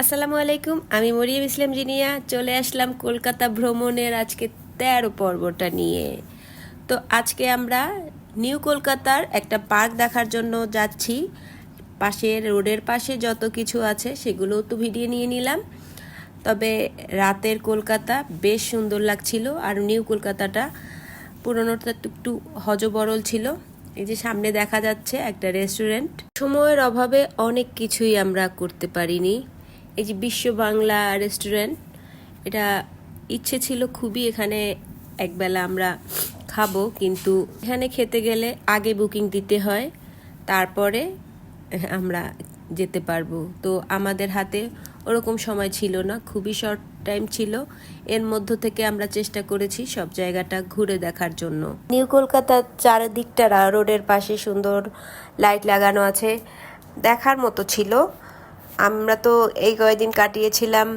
আসসালামু আলাইকুম, আমি মরিয়ম ইসলাম জিনিয়া, চলে আসলাম কলকাতা ভ্রমণের আজকে তেরো পর্বটা নিয়ে। তো আজকে আমরা নিউ কলকাতার একটা পার্ক দেখার জন্য যাচ্ছি। পাশে রোডের পাশে যত কিছু আছে সেগুলোও তো ভিডিও নিয়ে নিলাম। তবে রাতের কলকাতা বেশ সুন্দর লাগছিল, আর নিউ কলকাতাটা পুরোনোটা একটু হজবরল ছিল। এই যে সামনে দেখা যাচ্ছে একটা রেস্টুরেন্ট। সময়ের অভাবে অনেক কিছুই আমরা করতে পারিনি। এই যে বিশ্ব বাংলা রেস্টুরেন্ট এটা ইচ্ছে ছিল খুবই এখানে একবেলা আমরা খাব, কিন্তু এখানে খেতে গেলে আগে বুকিং দিতে হয়, তারপরে আমরা যেতে পারব। তো আমাদের হাতে ওরকম সময় ছিল না, খুবই শর্ট টাইম ছিল। এর মধ্য থেকে আমরা চেষ্টা করেছি সব জায়গাটা ঘুরে দেখার জন্য। নিউ কলকাতার চারিদিকটা রোডের পাশে সুন্দর লাইট লাগানো আছে, দেখার মতো ছিল। আমরা তো এই কয়েকদিন কাটিয়েছিলাম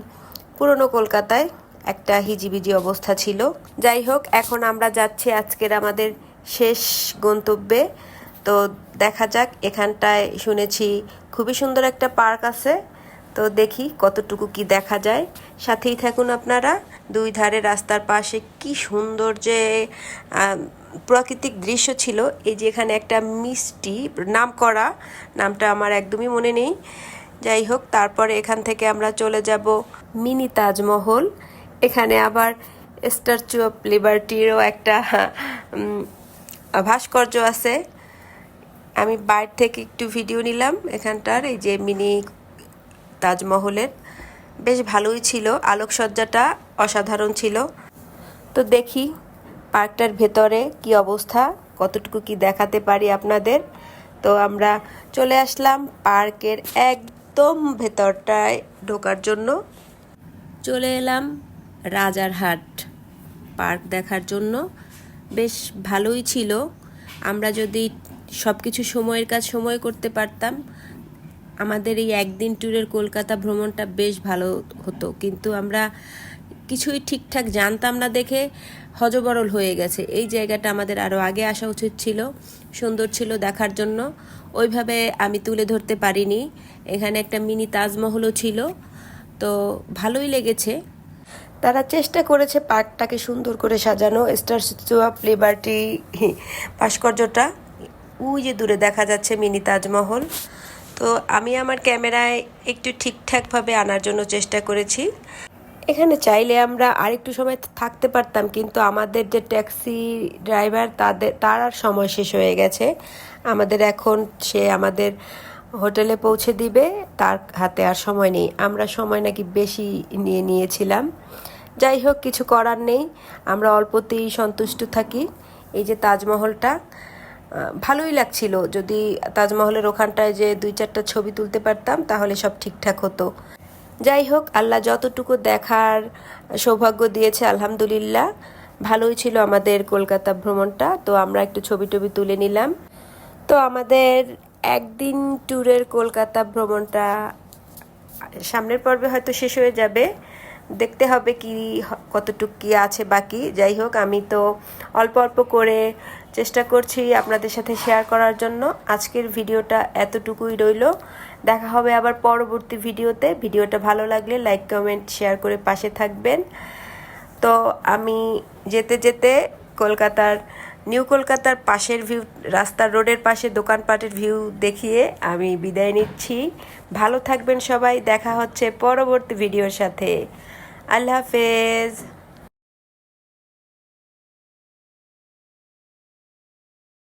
পুরনো কলকাতায়, একটা হিজিবিজি অবস্থা ছিল। যাই হোক, এখন আমরা যাচ্ছি আজকের আমাদের শেষ গন্তব্যে। তো দেখা যাক, এখানটায় শুনেছি খুবই সুন্দর একটা পার্ক আছে। তো দেখি কতটুকু কি দেখা যায়। সাথেই থাকুন আপনারা, দুই ধারে রাস্তার পাশে কি সুন্দর যে প্রাকৃতিক দৃশ্য ছিল। এই যে এখানে একটা মিষ্টি নাম করা নামটা আমার একদমই মনে নেই। যাই হোক, তারপরে এখান থেকে আমরা চলে যাব মিনি তাজমহল। এখানে আবার স্ট্যাচু অফ লিবার্টিরও একটা ভাস্কর্য আছে। আমি বাইর থেকে একটু ভিডিও নিলাম এখানটার, এই যে মিনি তাজমহলের। বেশ ভালোই ছিল, আলোকসজ্জাটা অসাধারণ ছিল। তো দেখি পার্কটার ভেতরে কি অবস্থা, কতটুকু কি দেখাতে পারি আপনাদের। তো আমরা চলে আসলাম পার্কের একদম ভেতরটায় ঢোকার জন্য। চলে এলাম রাজারহাট পার্ক দেখার জন্য। বেশ ভালোই ছিল। আমরা যদি সব কিছু সময়ের কাজ সময় করতে পারতাম, আমাদের এই একদিন ট্যুরের কলকাতা ভ্রমণটা বেশ ভালো হতো। কিন্তু আমরা কিছুই ঠিকঠাক জানতাম না দেখে হজবরল হয়ে গেছে। এই জায়গাটা আমাদের আরও আগে আসা উচিত ছিল, সুন্দর ছিল দেখার জন্য। ওইভাবে আমি তুলে ধরতে পারিনি। এখানে একটা মিনি তাজমহলও ছিল, তো ভালোই লেগেছে। তারা চেষ্টা করেছে পার্কটাকে সুন্দর করে সাজানো, স্টার স্ট্যাচু অফ লিবার্টি ভাস্কর্যটা। ওই যে দূরে দেখা যাচ্ছে মিনি তাজমহল। তো আমি আমার ক্যামেরায় একটু ঠিকঠাকভাবে আনার জন্য চেষ্টা করেছি। এখানে চাইলে আমরা আরেকটু সময় থাকতে পারতাম, কিন্তু আমাদের যে ট্যাক্সি ড্রাইভার তাদের তার আর সময় শেষ হয়ে গেছে। আমাদের এখন সে আমাদের হোটেলে পৌঁছে দিবে, তার হাতে আর সময় নেই। আমরা সময় নাকি বেশি নিয়ে নিয়েছিলাম। যাই হোক, কিছু করার নেই। আমরা অল্পতেই সন্তুষ্ট থাকি। এই যে তাজমহলটা ভালোই লাগছিল। যদি তাজমহলের ওখানটায় যে দুই চারটা ছবি তুলতে পারতাম, তাহলে সব ঠিকঠাক হতো। যাই হোক, আল্লাহ যতটুকু দেখার সৌভাগ্য দিয়েছে, আলহামদুলিল্লাহ। ভালোই ছিল আমাদের কলকাতা ভ্রমণটা, তো আমরা একটু ছবি টবি তুলে নিলাম। তো আমাদের একদিন ট্যুরের কলকাতা ভ্রমণটা সামনের পর্বে হয়তো শেষ হয়ে যাবে। দেখতে হবে কি, কতটুক কি আছে বাকি। যাই হোক, আমি তো অল্প অল্প করে চেষ্টা করছি আপনাদের সাথে শেয়ার করার জন্য। আজকের ভিডিওটা এতটুকুই রইল। দেখা হবে আবার পরবর্তী ভিডিওতে। ভিডিওটা ভালো লাগলে লাইক কমেন্ট শেয়ার করে পাশে থাকবেন। তো আমি যেতে যেতে কলকাতার, নিউ কলকাতার পাশের ভিউ রাস্তার রোডের পাশে দোকানপাটের ভিউ দেখিয়ে আমি বিদায় নিচ্ছি। ভালো থাকবেন সবাই, দেখা হচ্ছে পরবর্তী ভিডিওর সাথে। আল্লাহ হাফেজ।